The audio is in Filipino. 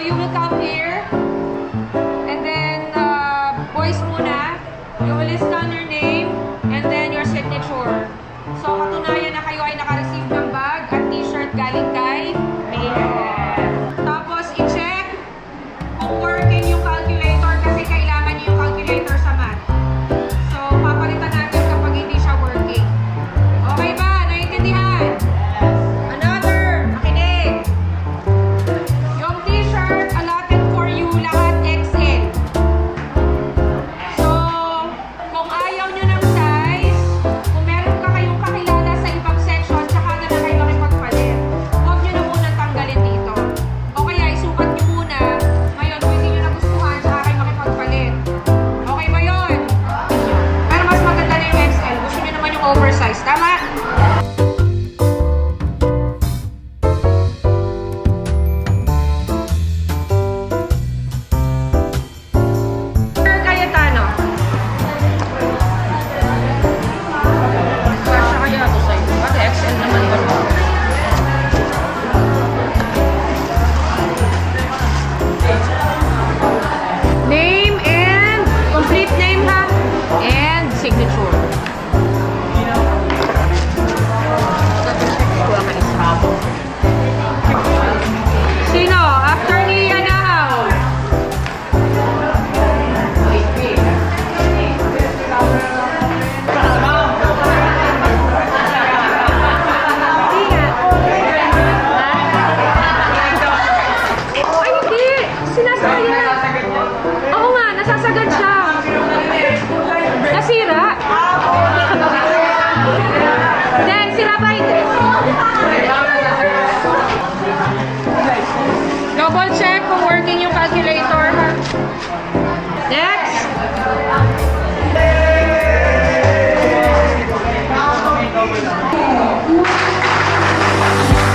So you will come here. And then, uh, boys muna. You will list down your name and then your signature. So katunayan na kayo ay nakareceive ng bag at t-shirt galing ka name ha, and signature. Música